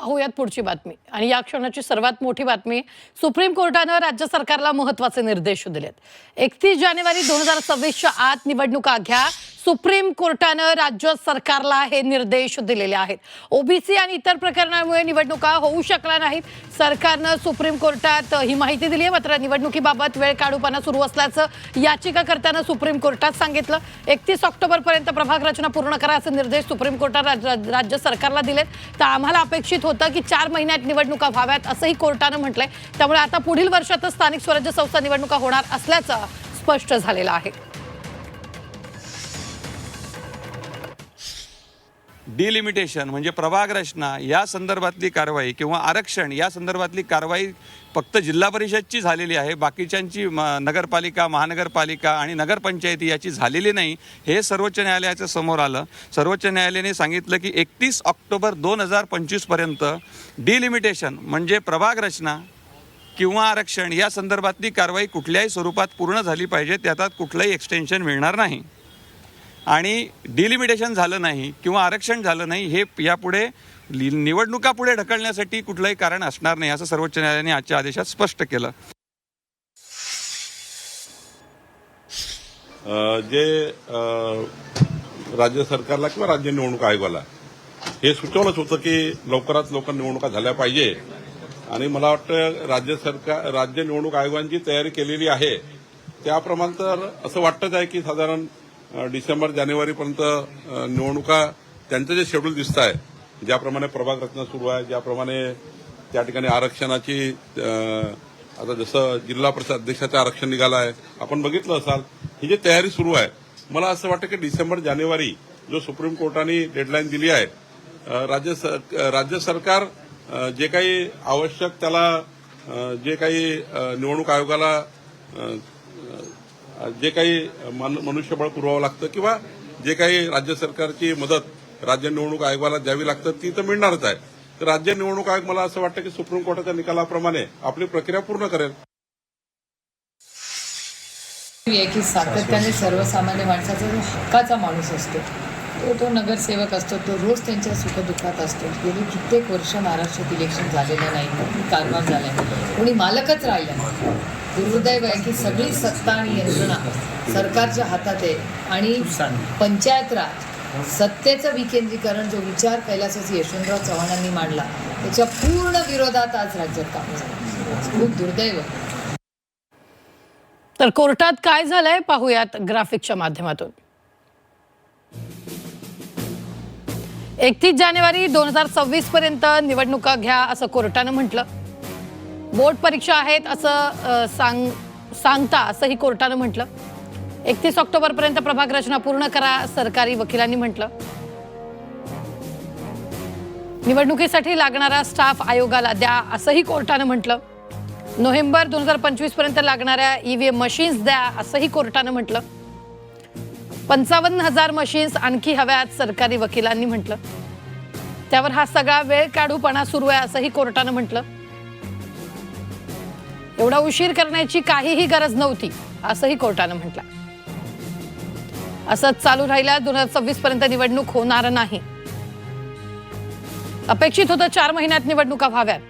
पाहूयात पुढची बातमी. आणि या क्षणाची सर्वात मोठी बातमी सुप्रीम कोर्टानं राज्य सरकारला महत्त्वाचे निर्देश दिलेत. एकतीस जानेवारी दोन हजार सव्वीसच्या आत निवडणुका घ्या सुप्रीम कोर्टानं राज्य सरकारला हे निर्देश दिलेले आहेत. ओबीसी आणि इतर प्रकरणामुळे निवडणुका होऊ शकल्या नाहीत. सरकारनं सुप्रीम कोर्टात ही माहिती दिली आहे. मात्र निवडणुकीबाबत वेळ काढूपणा सुरू असल्याचं याचिकाकर्त्यानं सुप्रीम कोर्टात सांगितलं. एकतीस ऑक्टोबरपर्यंत प्रभाग रचना पूर्ण करा असे निर्देश सुप्रीम कोर्टात राज्य सरकारला दिलेत. तर आम्हाला अपेक्षित होतं की चार महिन्यात निवडणुका व्हाव्यात असंही कोर्टानं म्हटलंय. त्यामुळे आता पुढील वर्षातच स्थानिक स्वराज्य संस्था निवडणुका होणार असल्याचं स्पष्ट झालेलं आहे. डिलिमिटेशन म्हणजे प्रभाग रचना या संदर्भातली कारवाई किंवा आरक्षण या संदर्भातली कारवाई फक्त जिल्हा परिषदची झालेली आहे. बाकीच्यांची म नगरपालिका महानगरपालिका आणि नगरपंचायती याची झालेली नाही. हे सर्वोच्च न्यायालयाच्या समोर आलं. सर्वोच्च न्यायालयाने सांगितलं की एकतीस ऑक्टोबर दोन हजार पंचवीसपर्यंत डिलिमिटेशन म्हणजे प्रभाग रचना किंवा आरक्षण या संदर्भातली कारवाई कुठल्याही स्वरूपात पूर्ण झाली पाहिजे. त्यात कुठलंही एक्सटेन्शन मिळणार नाही. आणि डिलिमिटेशन झालं नाही किंवा आरक्षण झालं नाही हे यापुढे निवडणुका पुढे ढकलण्यासाठी कुठलंही कारण असणार नाही असं सर्वोच्च न्यायालयाने आजच्या आदेशात स्पष्ट केलं. जे राज्य सरकारला किंवा राज्य निवडणूक आयोगाला हे सुचवलंच होतं की लवकरात लवकर निवडणुका झाल्या पाहिजे. आणि मला वाटतं राज्य सरकार राज्य निवडणूक आयोगांची तयारी केलेली आहे. त्याप्रमाणे तर असं वाटतच आहे की साधारण डिसेंबर जानेवारीपर्यंत निवडणुका त्यांचं जे शेड्यूल दिसत आहे ज्याप्रमाणे प्रभाग रचना सुरू आहे ज्याप्रमाणे त्या ठिकाणी आरक्षणाची आता जसं जिल्हा परिषद अध्यक्षाचं आरक्षण निघालं आहे आपण बघितलं असाल ही जी तयारी सुरू आहे मला असं वाटतं की डिसेंबर जानेवारी जो सुप्रीम कोर्टाने डेडलाईन दिली आहे राज्य सर- राज्य सरकार जे काही आवश्यक त्याला जे काही निवडणूक आयोगाला जे काही मनुष्यबळ पुरवावं लागतं किंवा जे काही राज्य सरकारची मदत राज्य निवडणूक आयोगाला द्यावी लागतं ती तर मिळणारच आहे. तर राज्य निवडणूक आयोग मला असं वाटतं की सुप्रीम कोर्टाच्या निकालाप्रमाणे आपली प्रक्रिया पूर्ण करेल. की सातत्याने सर्वसामान्य माणसाचा जो हक्काचा माणूस असतो तो तो नगरसेवक असतो तो रोज त्यांच्या सुखदुःखात असतो. गेली कित्येक वर्ष महाराष्ट्रात इलेक्शन झालेलं नाही कारभार झाला कोणी मालकच राहिला नाही. दुर्दैव आहे की सगळी सत्ता आणि यंत्रणा सरकारच्या हातात आहे. आणि पंचायत राज सत्तेचं विकेंद्रीकरण जो विचार कैलासाचे यशवंतराव चव्हाणांनी मांडला त्याच्या पूर्ण विरोधात आज राज्यात काम झालं. खूप दुर्दैव आहे. तर कोर्टात काय झालंय पाहूयात ग्राफिकच्या माध्यमातून. एकतीस जानेवारी दोन हजार सव्वीस पर्यंत निवडणुका घ्या असं कोर्टानं म्हटलं. बोर्ड परीक्षा आहेत असं सांग सांगता असंही कोर्टानं म्हटलं. एकतीस ऑक्टोबर पर्यंत प्रभाग रचना पूर्ण करा सरकारी वकिलांनी म्हटलं. निवडणुकीसाठी लागणारा स्टाफ आयोगाला द्या असंही कोर्टानं म्हटलं. नोव्हेंबर दोन हजार पंचवीसपर्यंत लागणाऱ्या ईव्हीएम मशीन्स द्या असंही कोर्टानं म्हटलं. पंचावन्न हजार मशीन्स आणखी हव्यात सरकारी वकिलांनी म्हटलं. त्यावर हा सगळा वेळ काढूपणा सुरू आहे असंही कोर्टानं म्हटलं. एवढा उशीर करण्याची काहीही गरज नव्हती असंही कोर्टानं म्हटलं. असंच चालू राहिला दोन हजार सव्वीस पर्यंत निवडणूक होणार नाही. अपेक्षित होतं चार महिन्यात निवडणुका व्हाव्यात.